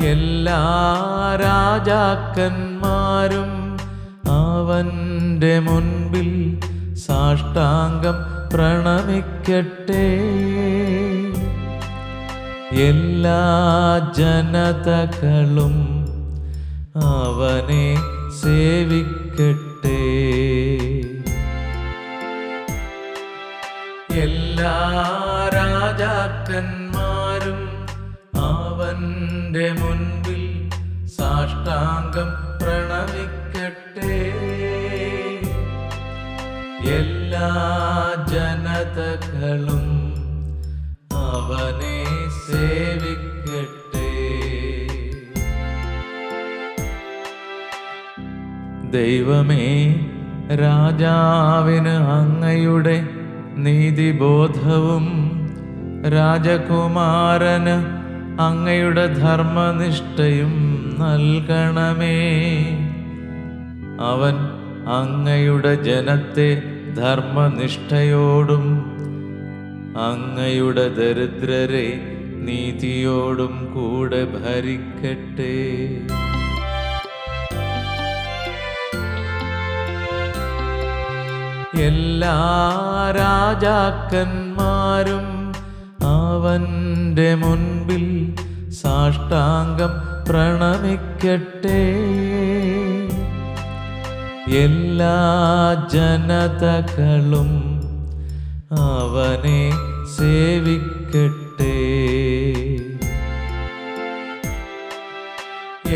എല്ലാ രാജാക്കന്മാരും അവന്റെ മുൻപിൽ സാഷ്ടാംഗം പ്രണമിക്കട്ടെ. എല്ലാ ജനതകളും അവനെ സേവിക്കട്ടെ. എല്ലാ രാജാക്കന്മാരും അവന്റെ മുൻപിൽ സാഷ്ടാംഗം പ്രണമിക്കട്ടെ. എല്ലാ ജനതകളും അവനെ സേവിക്കട്ടെ. ദൈവമേ രാജാവിന് അങ്ങയുടെ നീതിബോധവും രാജകുമാരന് അങ്ങയുടെ ധർമ്മനിഷ്ഠയും നൽകണമേ. അവൻ അങ്ങയുടെ ജനത്തെ ധർമ്മനിഷ്ഠയോടും അങ്ങയുടെ ദരിദ്രരെ നീതിയോടും കൂടെ ഭരിക്കട്ടെ. എല്ലാ രാജാക്കന്മാരും അവന്റെ മുൻപിൽ സാഷ്ടാംഗം പ്രണമിക്കട്ടെ. എല്ലാ ജനതകളും അവനെ സേവിക്കട്ടെ.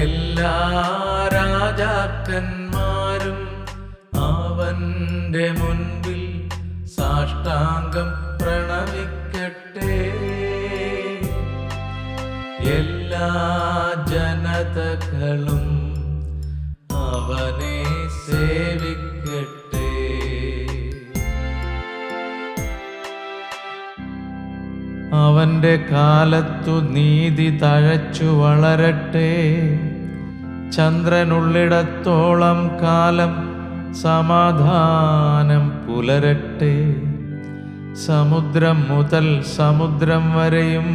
എല്ലാ രാജാക്കന്മാരും അവന്റെ മുൻപിൽ സാഷ്ടാംഗം പ്രണമിക്കട്ടെ ജനതകളും അവനെ സേവിക്കട്ടെ. അവന്റെ കാലത്തു നീതി തഴച്ചു വളരട്ടെ. ചന്ദ്രനുള്ളിടത്തോളം കാലം സമാധാനം പുലരട്ടെ. സമുദ്രം മുതൽ സമുദ്രം വരെയും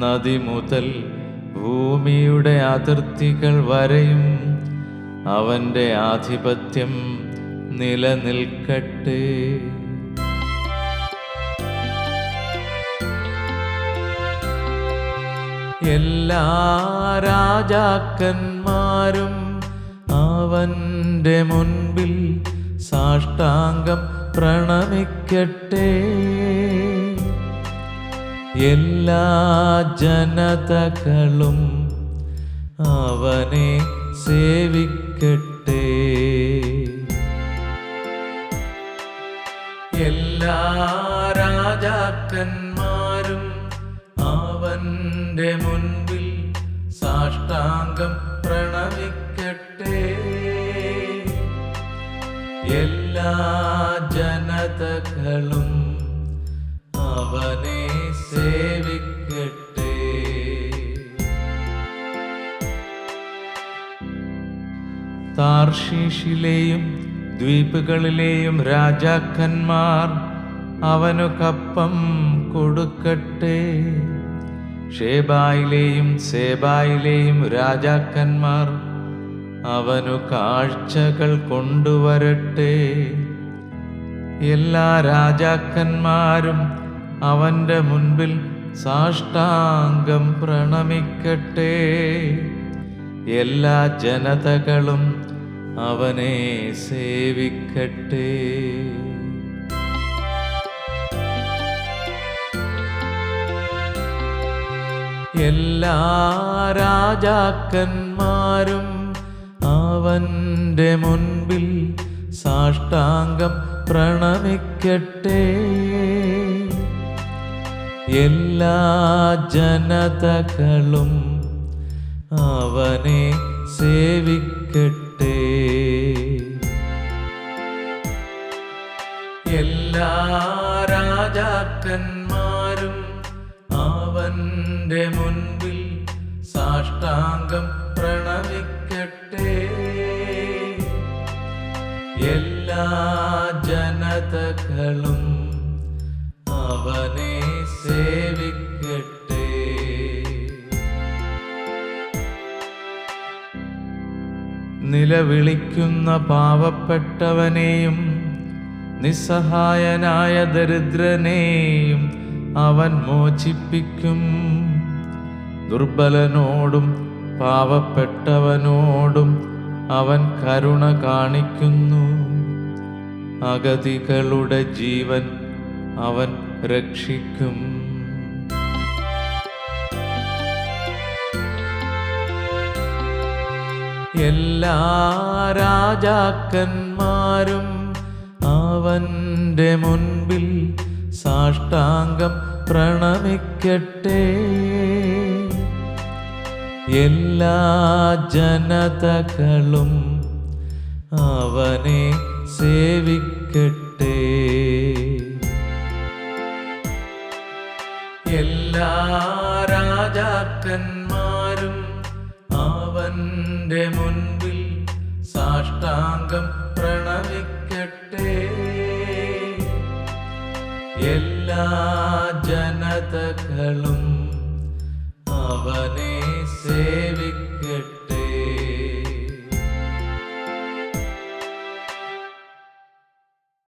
നദി മുതൽ ഭൂമിയുടെ അതിർത്തികൾ വരെയും അവന്റെ ആധിപത്യം നിലനിൽക്കട്ടെ. എല്ലാ രാജാക്കന്മാരും അവന്റെ മുൻപിൽ സാഷ്ടാംഗം പ്രണമിക്കട്ടെ. എല്ലാ ജനതകളും അവനെ സേവിക്കട്ടെ. എല്ലാ രാജാക്കന്മാരും അവന്റെ മുൻപിൽ സാഷ്ടാംഗം പ്രണമിക്കട്ടെ. എല്ലാ ജനതകളും അവനെ സേവിക്കട്ടെ താർഷീഷിലെയും ദ്വീപുകളിലെയും രാജാക്കന്മാർ അവനു കപ്പം കൊടുക്കട്ടെ. ഷേബായിലെയും സേബായിലെയും രാജാക്കന്മാർ അവനു കാഴ്ചകൾ കൊണ്ടുവരട്ടെ. എല്ലാ രാജാക്കന്മാരും അവന്റെ മുൻപിൽ സാഷ്ടാംഗം പ്രണമിക്കട്ടെ. എല്ലാ ജനതകളും അവനെ സേവിക്കട്ടെ. എല്ലാ രാജാക്കന്മാരും അവന്റെ മുൻപിൽ സാഷ്ടാംഗം പ്രണമിക്കട്ടെ. എല്ലാ ജനതകളും അവനെ സേവിക്കട്ടെ. എല്ലാ രാജാക്കന്മാരും അവന്റെ മുൻപിൽ സാഷ്ടാംഗം പ്രണമിക്കട്ടെ. എല്ലാ നിലവിളിക്കുന്ന പാവപ്പെട്ടവനെയും നിസ്സഹായനായ ദരിദ്രനെയും അവൻ മോചിപ്പിക്കും. ദുർബലനോടും പാവപ്പെട്ടവനോടും അവൻ കരുണ കാണിക്കുന്നു. അഗതികളുടെ ജീവൻ അവൻ രക്ഷിക്കും. എല്ലാ രാജാക്കന്മാരും അവന്റെ മുൻപിൽ സാഷ്ടാംഗം പ്രണമിക്കട്ടെ. എല്ലാ ജനതകളും അവനെ സേവിക്കട്ടെ. എല്ലാ രാജാക്കന്മാരും അവന്റെ മുൻപിൽ സാഷ്ടാംഗം പ്രണമിക്കട്ടെ. എല്ലാ ജനതകളും അവനെ